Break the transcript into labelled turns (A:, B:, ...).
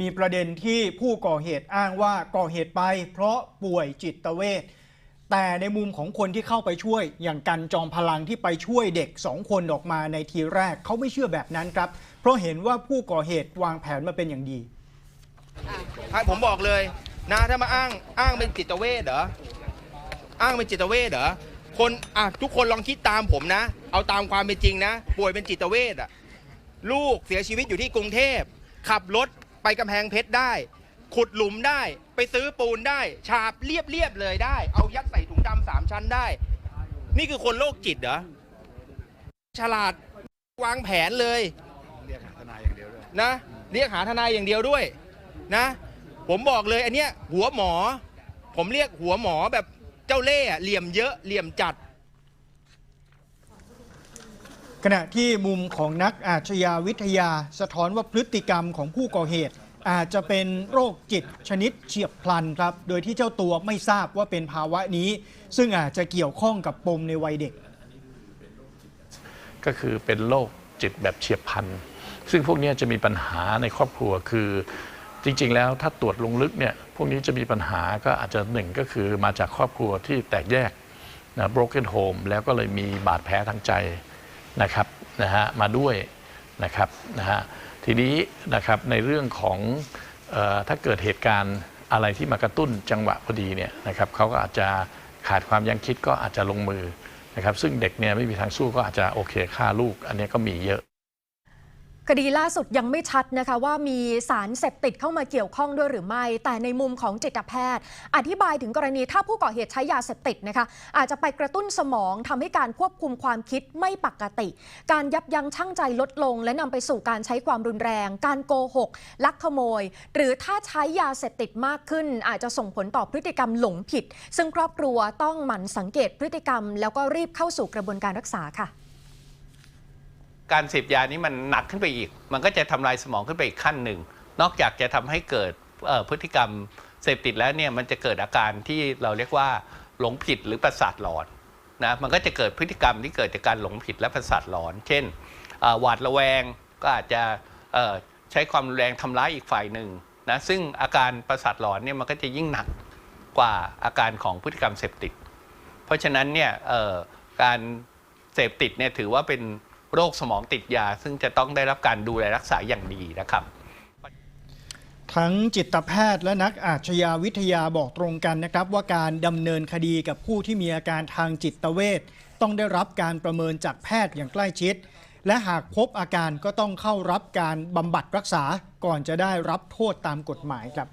A: มีประเด็นที่ผู้ก่อเหตุอ้างว่าก่อเหตุไป เพราะป่วยจิตเวชแต่ในมุมของคนที่เข้าไปช่วย อย่างกันจอมพลังที่ไปช่วยเด็กสองคนออกมาในทีแรกเขาไม่เชื่อแบบนั้นครับ เพราะเห็นว่าผู้ก่อเหตุวางแผนมาเป็นอย่างดี
B: ผมบอกเลยนะถ้ามาอ้างอ้างเป็นจิตเวชเหรออ้างเป็นจิตเวชเหรอคนอะทุกคนลองคิดตามผมนะ เอาตามความเป็นจริงนะ ป่วยเป็นจิตเวชอะลูกเสียชีวิตอยู่ที่กรุงเทพขับรถ ไปกำแพงเพชรได้ ขุดหลุมได้ ไปซื้อปูนได้ ฉาบเรียบเรียบๆเลยได้ เอายัดใส่ถุงดำสามชั้นได้ นี่คือคนโรคจิตเหรอ ฉลาดวางแผนเลย
C: เรียกหาทนายอย่างเดียวด้วย
B: นะ เรียกหาทนายอย่างเดียวด้วยนะ ผมบอกเลยอันเนี้ยหัวหมอ ผมเรียกหัวหมอแบบเจ้าเล่ห์อะเหลี่ยมเยอะ เหลี่ยมจัด
A: ขณะที่มุมของนักอาชญาวิทยา สะท้อนว่าพฤติกรรมของผู้ก่อเหตุ อาจจะเป็นโรคจิตชนิดเฉียบพลันครับ โดยที่เจ้าตัวไม่ทราบว่าเป็นภาวะนี้ ซึ่งอาจจะเกี่ยวข้องกับปมในวัยเด็ก
D: ก็คือเป็นโรคจิตแบบเฉียบพลัน ซึ่งพวกนี้จะมีปัญหาในครอบครัวคือจริง ๆ แล้วถ้าตรวจลงลึกเนี่ยพวกนี้จะมีปัญหาก็อาจจะหนึ่งก็คือมาจากครอบครัวที่แตกแยกนะ broken home แล้วก็เลยมีบาดแผลทางใจ นะครับนะฮะมาด้วยนะครับนะฮะทีนี้นะครับในเรื่องของออถ้าเกิดเหตุการณ์อะไรที่มากระตุ้นจังหวะพอดีเนี่ยนะครับเขาก็อาจจะขาดความยั้งคิดก็อาจจะลงมือนะครับซึ่งเด็กเนี่ยไม่มีทางสู้ก็อาจจะโอเคฆ่าลูก อันนี้ก็มีเยอะ
E: คดีล่าสุดยังไม่ชัดนะคะว่ามีสารเสพติดเข้ามาเกี่ยวข้องด้วยหรือไม่ แต่ในมุมของจิตแพทย์ อธิบายถึงกรณีถ้าผู้ก่อเหตุใช้ยาเสพติดนะคะอาจจะไปกระตุ้นสมองทำให้การควบคุมความคิดไม่ปกติ การยับยั้งชั่งใจลดลง และนำไปสู่การใช้ความรุนแรง การโกหก ลักขโมย หรือถ้าใช้ยาเสพติดมากขึ้น อาจจะส่งผลต่อพฤติกรรมหลงผิด ซึ่งครอบครัวต้องหมั่นสังเกตพฤติกรรม แล้วก็รีบเข้าสู่กระบวนการรักษาค่ะ
F: การเสพยานี้มันหนักขึ้นไปอีก มันก็จะทำลายสมองขึ้นไปอีกขั้นหนึ่ง นอกจากจะทำให้เกิดพฤติกรรมเสพติดแล้วเนี่ยมันจะเกิดอาการที่เราเรียกว่าหลงผิดหรือประสาทหลอนนะมันก็จะเกิดพฤติกรรมที่เกิดจากการหลงผิดและประสาทหลอน เช่นหวาดระแวงก็อาจจะใช้ความรุนแรงทำร้ายอีกฝ่ายหนึ่งนะซึ่งอาการประสาทหลอนเนี่ยมันก็จะยิ่งหนักกว่าอาการของพฤติกรรมเสพติด เพราะฉะนั้นเนี่ยการเสพติดเนี่ยถือว่าเป็น โรคสมองติดยา ซึ่งจะต้องได้รับการดูแลรักษาอย่างดีนะครับ
A: ทั้งจิตแพทย์และนักอาชญาวิทยาบอกตรงกันนะครับ ว่าการดำเนินคดีกับผู้ที่มีอาการทางจิตเวชต้องได้รับการประเมินจากแพทย์อย่างใกล้ชิด และหากพบอาการก็ต้องเข้ารับการบำบัดรักษาก่อนจะได้รับโทษตามกฎหมายครับ